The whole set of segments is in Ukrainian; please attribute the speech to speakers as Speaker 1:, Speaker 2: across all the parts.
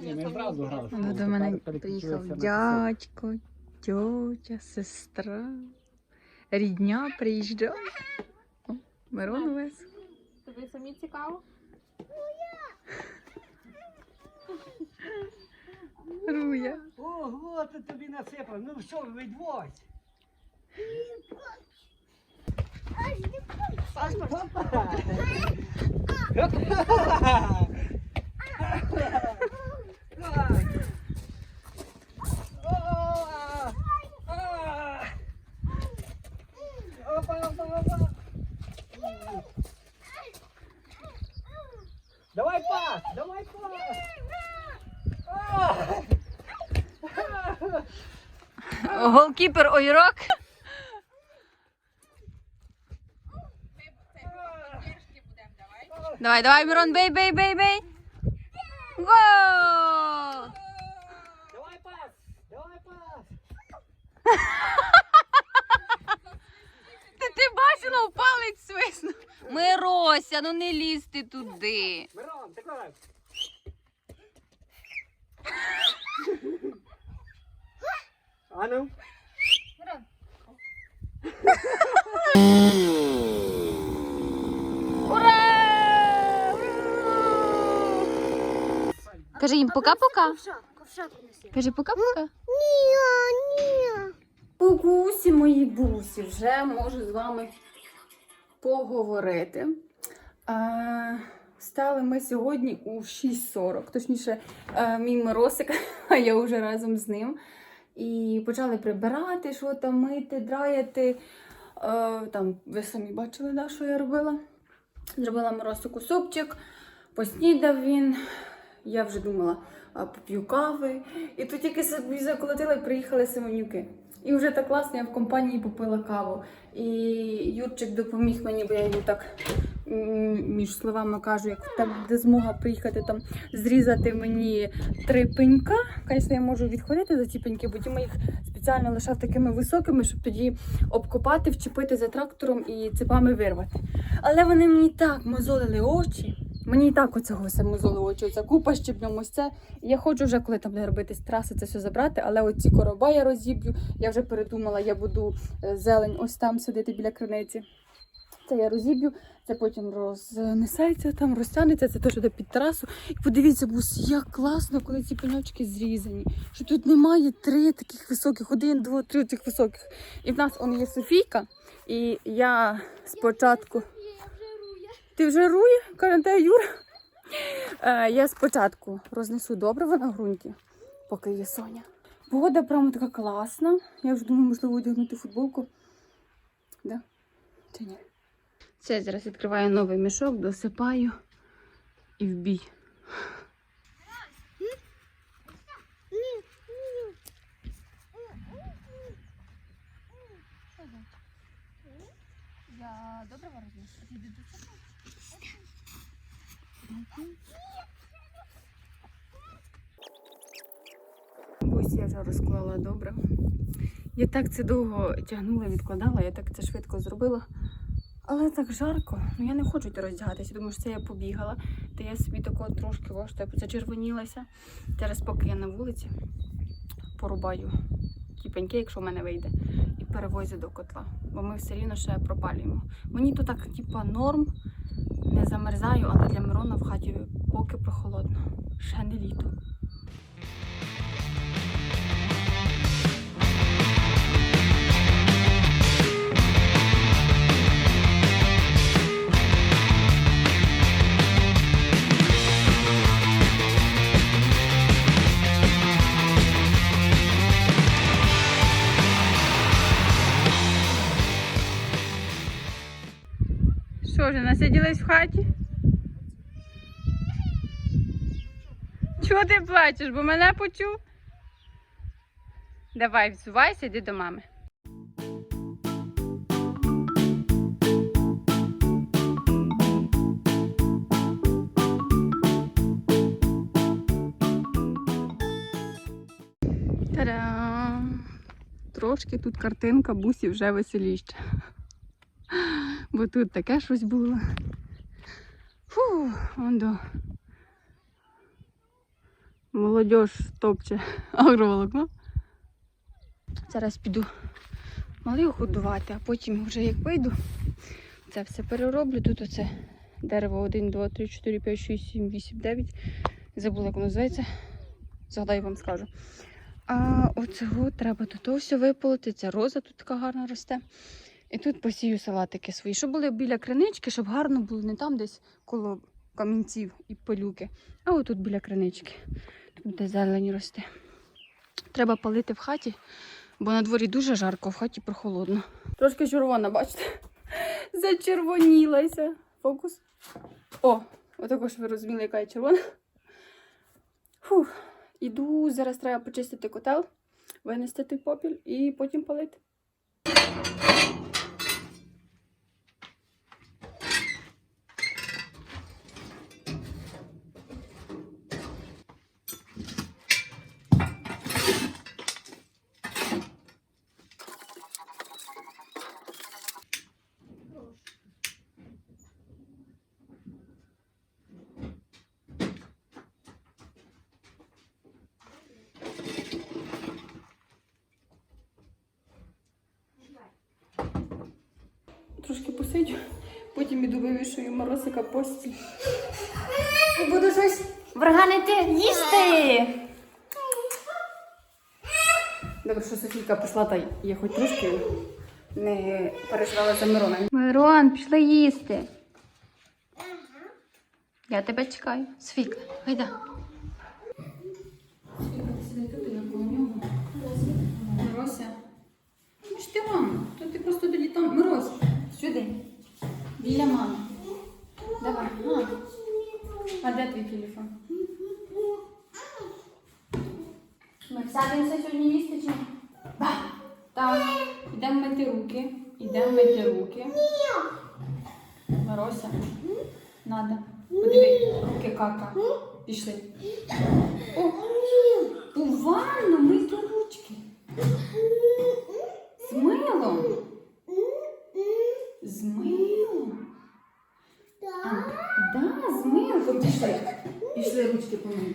Speaker 1: Ні, ми зразу грали.
Speaker 2: Ну, до мене приїхав дядько, тьотя, сестра, рідня приїжджає. О, Мирон вес.
Speaker 3: Тобі самі цікаво?
Speaker 2: Руя.
Speaker 1: Ого, ти тобі насипав. Ну що, відвозь. Опа. Опа, Давай пас, давай пас. А!
Speaker 2: Голкіпер ойрок. Давай, давай, Мирон, бей, бей, бей, бей. Гол!
Speaker 1: Давай пас, давай пас.
Speaker 2: Ти, ти бачила, в палець свиснув. Мирося, ну не лізь ти туди.
Speaker 1: Мирон, такой. А ну.
Speaker 2: Ура! Кажи їм пока-пока. Кажи пока-пока. Ні, ні. Бабусі мої бусі, вже можу з вами поговорити. Стали ми сьогодні у 6.40, точніше, е, мій Миросик, а я вже разом з ним. І почали прибирати, що там мити, драяти. Е, Там ви самі бачили, да, що я робила. Зробила Миросику супчик, поснідав він. Я вже думала, поп'ю кави. І тут тільки собі заколотила і приїхали Семенюки. І вже так класно, я в компанії попила каву. І Юрчик допоміг мені, бо я йому так між словами кажу, як там де змога приїхати там зрізати мені три пенька. Звісно, я можу відходити за ці пеньки, бо Діма їх спеціально лишав такими високими, щоб тоді обкопати, вчепити за трактором і цепами вирвати. Але вони мені так мозолили очі. Мені і так оцього все мозолили очі, оця купа щебнем, ось це. Я хочу вже, коли там буде робити траси, це все забрати, але оці короба я розіб'ю. Я вже передумала, я буду е, зелень ось там сидити біля криниці. Це я розіб'ю, це потім рознесеться, там розтягнеться, це теж буде під трасу. І подивіться, бус, як класно, коли ці пеньочки зрізані. Що тут немає три таких високих, один, два, три цих високих. І в нас он є Софійка, і я спочатку. Ти вже рує? Де Юра? Е, я спочатку рознесу добриво на ґрунті, поки є Соня. Погода прямо така класна. Я вже думаю, можливо, одягнути футболку. Да? Чи ні? Я зараз відкриваю новий мішок, досипаю і в бій. Я добре рознесу? Ось я вже розклала добре. Я так це довго тягнула, відкладала, я так це швидко зробила. Але так жарко, ну я не хочу йти роздягатися. Думаю, що це я побігала. Та я собі тако трошки важко зачервонілася. Зараз, поки я на вулиці, порубаю ті пеньки, якщо в мене вийде, і перевозю до котла. Бо ми все рівно ще пропалюємо. Мені то так, типа, норм, не замерзаю, але для Мирона в хаті поки прохолодно. Ще не літо. Що ж, насиділись в хаті? Чого ти плачеш, бо мене почув? Давай, взувайся, йди до мами. Трошки тут картинка бусі вже веселіща. Бо тут таке щось було. Фу, он до. Молодіж топче агроволокно. Зараз піду малих годувати, а потім вже як вийду, це все перероблю. Тут оце дерево 1, 2, 3, 4, 5, 6, 7, 8, 9. Забула, як воно називається. Згадаю, вам скажу. А оцього треба тут все виполити. Ця роза тут така гарна росте. І тут посію салатики свої, щоб були біля кринички, щоб гарно було не там десь коло камінців і пилюки, а отут біля кринички. Тут де зелень росте. Треба палити в хаті, бо на дворі дуже жарко, в хаті прохолодно. Трошки червона, бачите? Зачервонілася. Фокус. О, отако ж ви розуміли, яка я червона. Фух. Іду, зараз треба почистити котел, винести той попіл і потім палити. Посидю, потім іду вивішую морозика постіль. І буду щось варганити їсти. Добре, що Софійка пішла, та я хоч трошки не переживала за Мироном. Мирон, пішли їсти. Я тебе чекаю. Софійка, гайда. Мирося. Ну ж ти мама, то ти просто тоді там. Мирось, сюди. Біля мами. Давай. А, а де твій телефон? Ми сядемося сьогодні їсти? Так. Ідемо мити руки. Ідемо мити руки. Мирося. Надо. Подиви, руки кака. Пішли. У ванну мити ручки. З милом. З милом. А, Да, з милом. Пішли. Пішли ручки помили.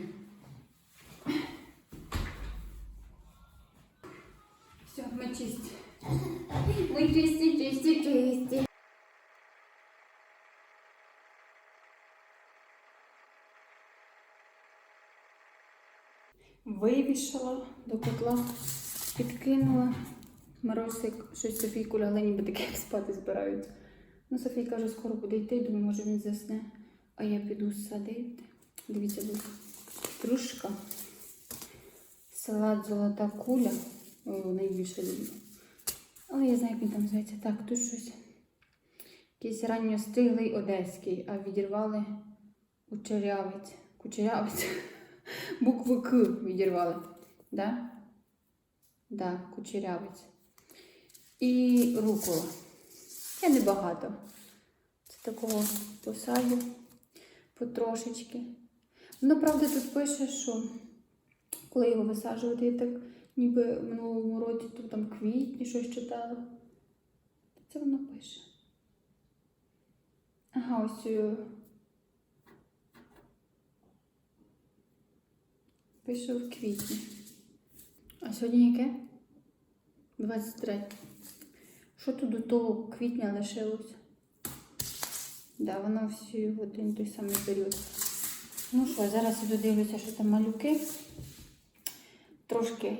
Speaker 2: Все, ми чисті. Ми чисті, чисті, чисті. Вивішала до котла, підкинула. Морозик щось Софійку лягли, ніби таке спати збираються. Ну, Софійка вже скоро буде йти, думаю, може він засне. А я піду садити. Дивіться, тут кружка. Салат золота куля. О, найбільше люблю. Але я знаю, як він там називається. Так, тут щось. Якийсь ранньостиглий одеський, а відірвали кучерявець. Кучерявець. Букву К відірвали. Да? Да, кучерявець. І рукола. Я небагато. Це такого посадю потрошечки. Ну, правда, тут пише, що коли його висаджувати, я так ніби в минулому році тут там квітні щось читала. Це воно пише. Ага, ось. е, Пише в квітні. А сьогодні яке? 23. Що тут до того квітня лишилось? Да, воно всі в один той самий період. Ну що, зараз іду дивлюся, що там малюки. Трошки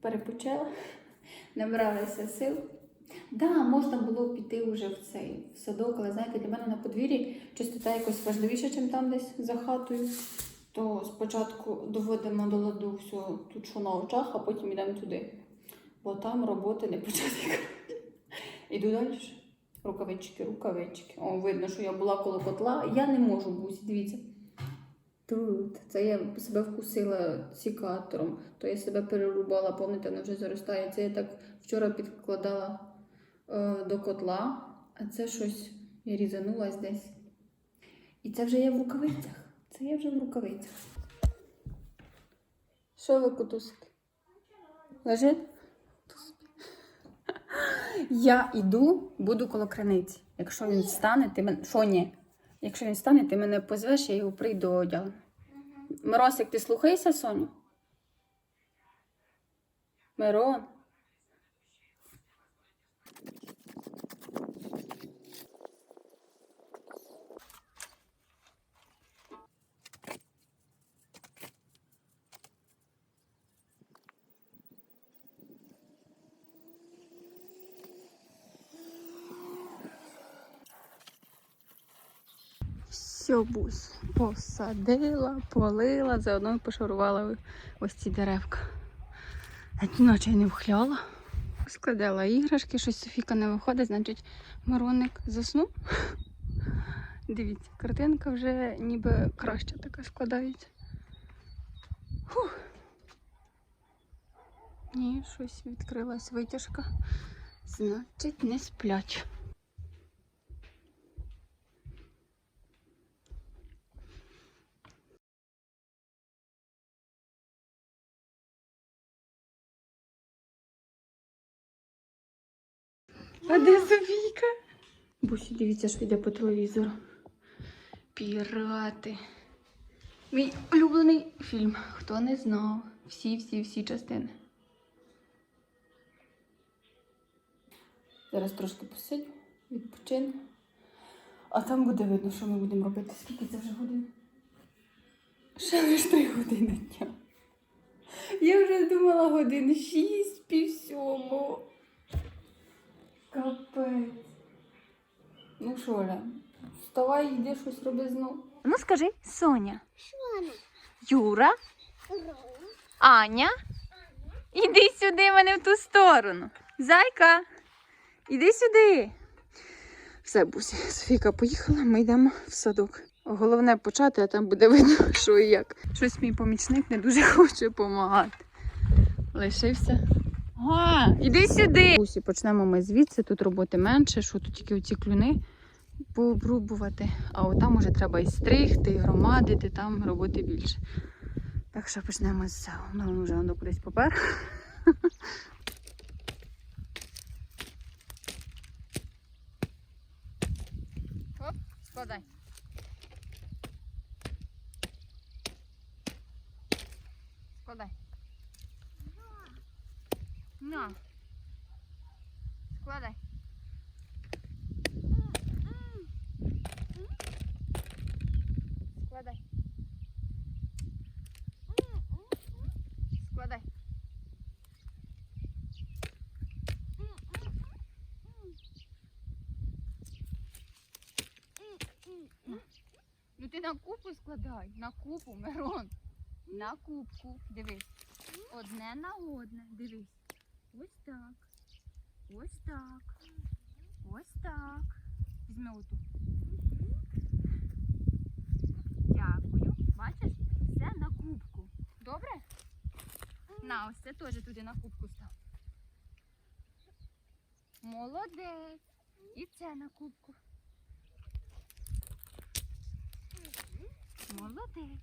Speaker 2: перепочила, набралася сил. Да, можна було піти вже в цей в садок, але знаєте, для мене на подвір'ї чистота якось важливіша, ніж там десь за хатою. То спочатку доводимо до ладу все тут, що на очах, а потім йдемо туди. Бо там роботи не почати. Іду далі. Рукавички, рукавички. О, видно, що я була коло котла. Я не можу бути, дивіться. Тут. Це я себе вкусила сікатором, то я себе перерубала, пам'ятаєте, воно вже заростає. Це я так вчора підкладала е, до котла, а це щось я різанулась десь. І це вже я в рукавицях. Це я вже в рукавицях. Що ви кутусики? Лежить? Я йду, буду коло криниці. Якщо він встане, ти мене. Що ні? Якщо він встане, ти мене позвеш, я його прийду одягну. Миросик, ти слухаєшся, Соню? Мирон. Бус. Посадила, полила, заодно пошарувала ось ці деревка. Навіть ночі не вхляла. Складала іграшки, щось Софіка не виходить, значить Мироник заснув. Дивіться, картинка вже ніби краще така складається. Фух. Ні, щось відкрилась витяжка. Значить, не сплять. А де Софійка? Бусі, дивіться, що йде по телевізору. Пірати. Мій улюблений фільм. Хто не знав. Всі, всі, всі частини. Зараз трошки посидю, відпочину. А там буде видно, що ми будемо робити. Скільки це вже годин? Ще лише три години дня. Я вже думала годин шість, пів сьомого. Капець. Ну що, Оля, вставай, йди щось роби знов. Ну скажи, Соня. Юра. Аня. Іди сюди, мене в ту сторону. Зайка. Іди сюди. Все, Бусі, Софійка поїхала, ми йдемо в садок. Головне почати, а там буде видно, що і як. Щось мій помічник не дуже хоче допомагати. Лишився А, іди сюди. Усі почнемо ми звідси. Тут роботи менше, що тут тільки оці клюни пообрубувати. А от там уже треба і стригти, і громадити, там роботи більше. Так що почнемо з цього. Ну, вже воно кудись попер. Оп, складай. Складай. На. Складай. Складай. Складай. Ну ти на купу складай, на купу, Мирон. На кубку. Дивись. Одне на одне. Дивись. Ось так. Ось так. Ось так. Візьми оту. Дякую. Бачиш? Все на кубку. Добре? На, ось це теж туди на кубку став. Молодець. І це на кубку. Молодець.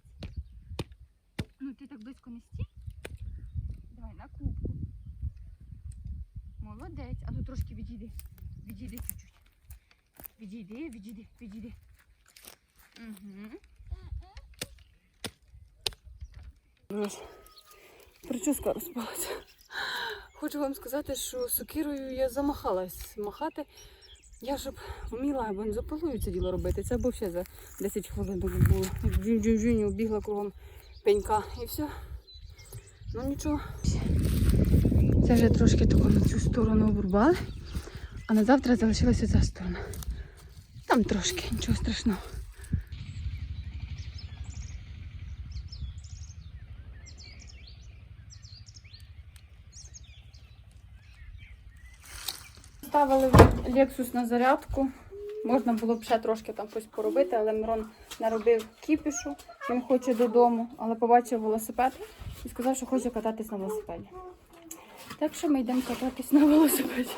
Speaker 2: Ну, ти так близько не стій. Давай на кубку. Молодець. А ну трошки відійди. Відійди чуть-чуть. Відійди, відійди, відійди. Угу. Прическа розпалася. Хочу вам сказати, що сокирою я замахалась махати. Я щоб вміла бензопилою це діло робити. Це або взагалі за 10 хвилин було. Джунь-джунь-джунь обігла кругом пенька і все. Ну нічого. Це вже трошки тако на цю сторону обрубали, а на завтра залишилася ця сторона. Там трошки, нічого страшного. Ставили Lexus на зарядку. Можна було б ще трошки там щось поробити, але Мирон наробив кіпішу. Він хоче додому, але побачив велосипед і сказав, що хоче кататись на велосипеді. Так що ми йдемо кататись на велосипеді.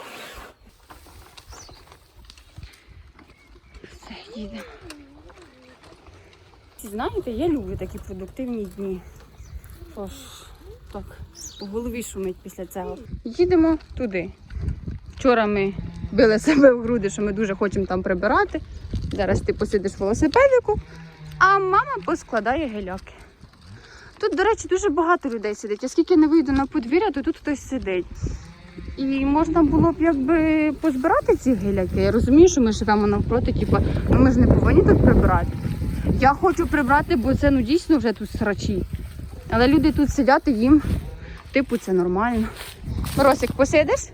Speaker 2: Все, їдемо. Знаєте, я люблю такі продуктивні дні. Тож, так, у голові шумить після цього. Їдемо туди. Вчора ми били себе в груди, що ми дуже хочемо там прибирати. Зараз ти посидиш велосипедику, а мама поскладає геляки. Тут, до речі, дуже багато людей сидить. Оскільки не вийду на подвір'я, то тут хтось сидить. І можна було б якби позбирати ці геляки. Я розумію, що ми живемо навпроти, типу, ну ми ж не повинні тут прибирати. Я хочу прибрати, бо це ну дійсно вже тут срачі. Але люди тут сидять і їм, типу, це нормально. Моросик, посидиш?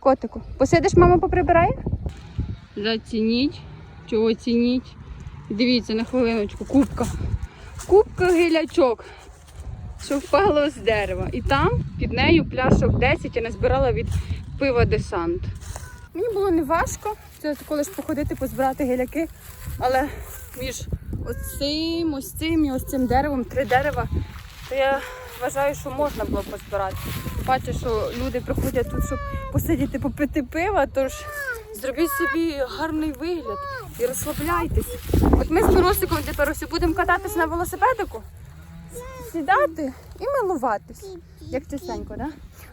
Speaker 2: Котику, посидиш, мама поприбирає? Зацініть. Чого цініть? Дивіться на хвилиночку, кубка. Кубка гілячок, що впало з дерева. І там під нею пляшок 10 я назбирала від пива десант. Мені було не важко. Це коли ж походити, позбирати гіляки. Але між оцим, ось цим і ось цим деревом, три дерева, то я вважаю, що можна було позбирати. Бачу, що люди приходять тут, щоб посидіти, попити пива, тож зробіть собі гарний вигляд і розслабляйтесь. От ми з Миросиком тепер ось будемо кататись на велосипедику, сідати і милуватись. Як чистенько, так? Да?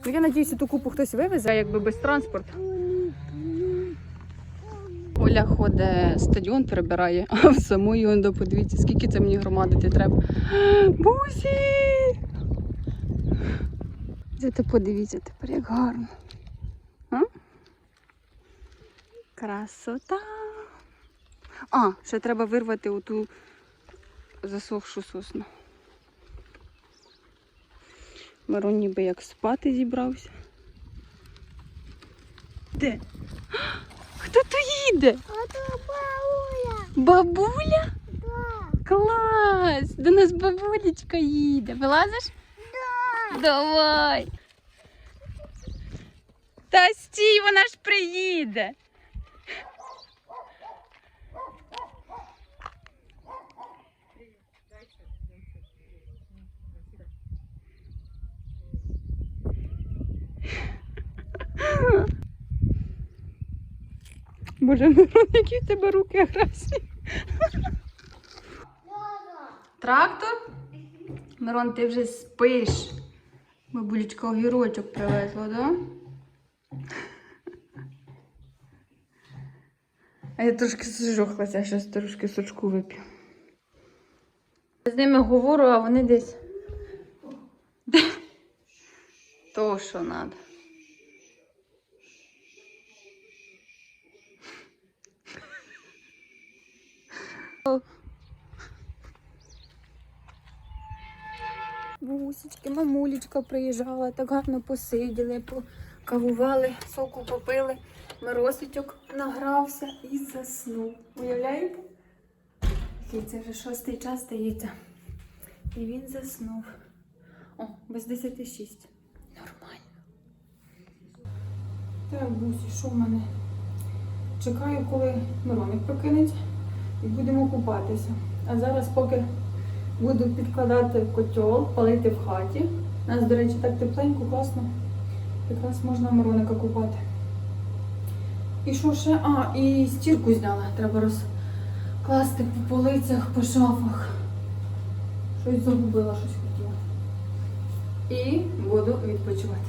Speaker 2: Ну я надіюся, ту купу хтось вивезе, якби без транспорту. Оля ходить стадіон перебирає, а в самої он подивіться, скільки це мені громадити треба. Бусі! Це подивіться тепер, як гарно. А? Красота. А, ще треба вирвати оту засохшу сосну. Мирон ніби як спати зібрався. Де? Хто то їде?
Speaker 4: Это бауля.
Speaker 2: Бабуля?
Speaker 4: Да.
Speaker 2: Клас! До нас бабулечка їде. Вилазиш?
Speaker 4: Да.
Speaker 2: Давай. Та стій, вона ж приїде. Боже, Мирон, які в тебе руки агресивні. Трактор? Мирон, ти вже спиш. Бабулечка огірочок привезла, да? А я трошки зжохлася, зараз трошки сочку вип'ю. З ними говорю, а вони десь. Де? То, що треба. Бусечки, мамулечка приїжджала, так гарно посиділи, покавували, соку попили. Миросичок награвся і заснув. Уявляєте? Це вже шостий час стається. І він заснув. О, без 10 Нормально. Так, Бусі, що в мене? Чекаю, коли Мироник прокинеться і будемо купатися. А зараз поки Буду підкладати в котел, палити в хаті. У нас, до речі, так тепленько, класно. Якраз можна Мироника купати. І що ще? А, і стірку зняла. Треба розкласти по полицях, по шафах. Щось загубила, щось хотіла. І буду відпочивати.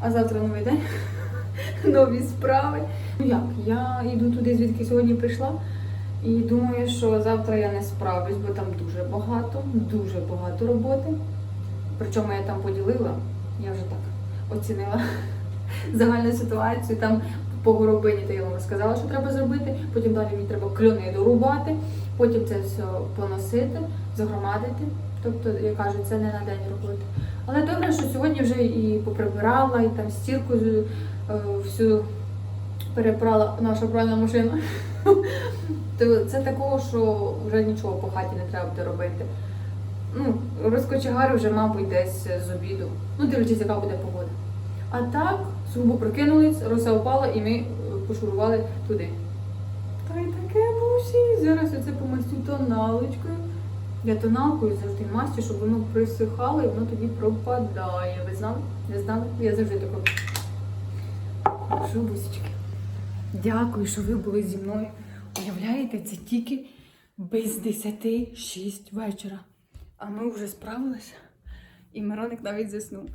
Speaker 2: А завтра новий день. Нові справи. Ну як? Я йду туди, звідки сьогодні прийшла. І думаю, що завтра я не справлюсь, бо там дуже багато, дуже багато роботи. Причому я там поділила, я вже так оцінила загальну ситуацію. Там по горобині, то я вам розказала, що треба зробити. Потім далі мені треба кльони дорубати, потім це все поносити, загромадити. Тобто, я кажу, це не на день роботи. Але добре, що сьогодні вже і поприбирала, і там стірку всю перебрала наша пральна машина. То це такого, що вже нічого по хаті не треба буде робити. Ну, розкочегарю вже, мабуть, десь з обіду. Ну, дивлячись, яка буде погода. А так, сугубо прокинулись, роса впала і ми е, пошурували туди. Та й таке бусі. Зараз оце помастю тоналочкою. Я тоналкою завжди мастю, щоб воно присихало і воно тоді пропадає. Ви знали? Не знали? Я завжди так. Ну Дякую, що ви були зі мною. Уявляєте, це тільки без 10 6 вечора. А ми вже справилися, і Мироник навіть заснув.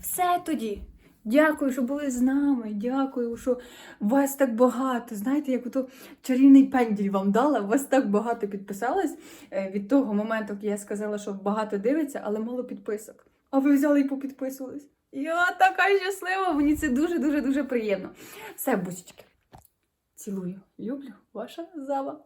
Speaker 2: Все тоді. Дякую, що були з нами. Дякую, що вас так багато. Знаєте, як ото чарівний пенділь вам дала, вас так багато підписалось е, від того моменту, як я сказала, що багато дивиться, але мало підписок. А ви взяли і попідписувались. Я така щаслива, мені це дуже-дуже дуже приємно. Все, бусічки. Цілую. Люблю, ваша зава.